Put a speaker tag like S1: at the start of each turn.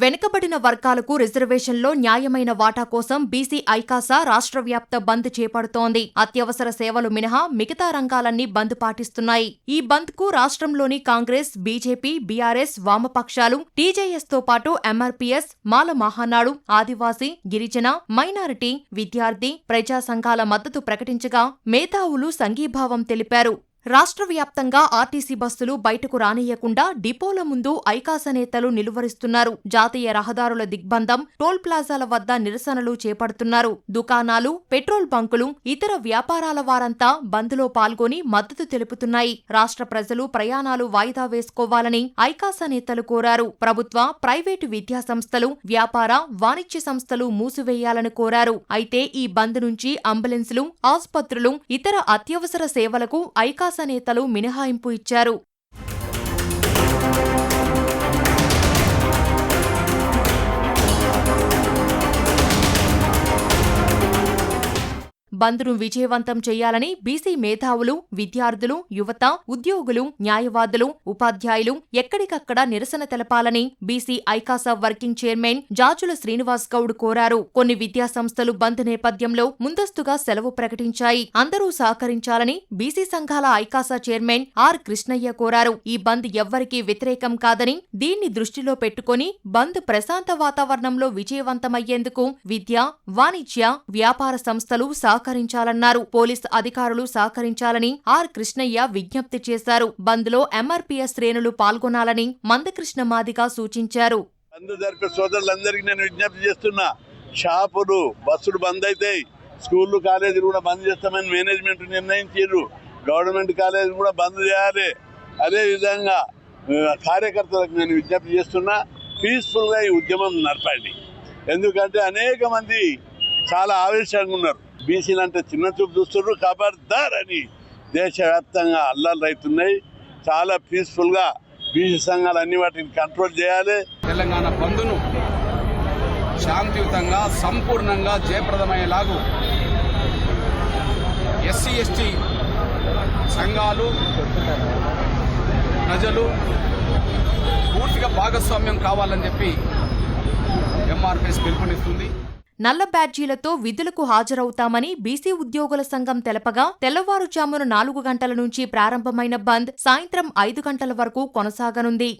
S1: వెనుకబడిన వర్గాలకు రిజర్వేషన్లో న్యాయమైన వాటా కోసం బీసీ ఐకాసా రాష్ట్ర వ్యాప్త బంద్ చేపడుతోంది. అత్యవసర సేవలు మినహా మిగతా రంగాలన్నీ బంద్ పాటిస్తున్నాయి. ఈ బంద్కు రాష్ట్రంలోని కాంగ్రెస్ బీజేపీ బీఆర్ఎస్ వామపక్షాలు టీజేఎస్తో పాటు ఎంఆర్పీఎస్ మాల మహానాడు ఆదివాసీ గిరిజన మైనారిటీ విద్యార్థి ప్రజా సంఘాల మద్దతు ప్రకటించగా మేధావులు సంఘీభావం తెలిపారు. రాష్ట్ర వ్యాప్తంగా ఆర్టీసీ బస్సులు బయటకు రానియ్యకుండా డిపోల ముందు ఐకాస నేతలు నిలువరిస్తున్నారు. జాతీయ రహదారుల దిగ్బంధం టోల్ ప్లాజాల వద్ద నిరసనలు చేపడుతున్నారు. దుకాణాలు పెట్రోల్ బంకులు ఇతర వ్యాపారాల వారంతా బంద్లో పాల్గొని మద్దతు తెలుపుతున్నాయి. రాష్ట్ర ప్రజలు ప్రయాణాలు వాయిదా వేసుకోవాలని ఐకాస నేతలు కోరారు. ప్రభుత్వ ప్రైవేటు విద్యా సంస్థలు వ్యాపార వాణిజ్య సంస్థలు మూసివేయాలని కోరారు. అయితే ఈ బంద్ నుంచి అంబులెన్సులు ఆసుపత్రులు ఇతర అత్యవసర సేవలకు ఐకాస నేతలు మినహాయింపు ఇచ్చారు. బంద్ను విజయవంతం చేయాలని బీసీ మేధావులు విద్యార్థులు యువత ఉద్యోగులు న్యాయవాదులు ఉపాధ్యాయులు ఎక్కడికక్కడ నిరసన తెలపాలని బీసీ ఐకాసా వర్కింగ్ చైర్మన్ జాజుల శ్రీనివాస్ గౌడ్ కోరారు. కొన్ని విద్యా సంస్థలు బంద్ నేపథ్యంలో ముందస్తుగా సెలవు ప్రకటించాయి. అందరూ సహకరించాలని బీసీ సంఘాల ఐకాసా చైర్మన్ ఆర్ కృష్ణయ్య కోరారు. ఈ బంద్ ఎవ్వరికీ వ్యతిరేకం కాదని దీన్ని దృష్టిలో పెట్టుకుని బంద్ ప్రశాంత వాతావరణంలో విజయవంతమయ్యేందుకు విద్య వాణిజ్య వ్యాపార సంస్థలు సహకరించాలన్నారు. పోలీస్ అధికారులు సహకరించాలని ఆర్. కృష్ణయ్య విజ్ఞప్తి చేశారు. బంద్లో ఎంఆర్పీఎస్ శ్రేణులు పాల్గొనాలని మందకృష్ణ మాదిగా సూచించారు.
S2: బంద్ జరిపే సోదరులందరికీ నేను విజ్ఞప్తి చేస్తున్నా. షాపులు బస్సులు బంద్ అవుతాయి స్కూళ్ళు కాలేజీలు కూడా బంద్ చేస్తామని మేనేజ్మెంట్ నిర్ణయించారు. గవర్నమెంట్ కాలేజీలు కూడా బంద్ చేయాలి. అదే విధంగా కార్యకర్తలకు నేను విజ్ఞప్తి చేస్తున్నా పీస్ఫుల్గా ఈ ఉద్యమం నడపండి. ఎందుకంటే అనేక మంది చాలా ఆవేశంగా ఉన్నారు. బీసీలు అంటే చిన్న చూపు చూస్తున్నారు ఖబర్దార్ అని దేశవ్యాప్తంగా అల్లర్లు అవుతున్నాయి చాలా పీస్ఫుల్గా బీసీ సంఘాలు అన్ని వాటిని కంట్రోల్ చేయాలి.
S3: తెలంగాణ బంధును శాంతియుతంగా సంపూర్ణంగా జయప్రదమయ్యేలాగు ఎస్సీ ఎస్టీ సంఘాలు ప్రజలు పూర్తిగా భాగస్వామ్యం కావాలని చెప్పి ఎంఆర్పిఎస్ పిలుపునిస్తుంది.
S1: నల్ల బ్యాడ్జీలతో విధులకు హాజరవుతామని బీసీ ఉద్యోగుల సంఘం తెలపగా తెల్లవారుజామున నాలుగు గంటల నుంచి ప్రారంభమైన బంద్ సాయంత్రం ఐదు గంటల వరకు కొనసాగనుంది.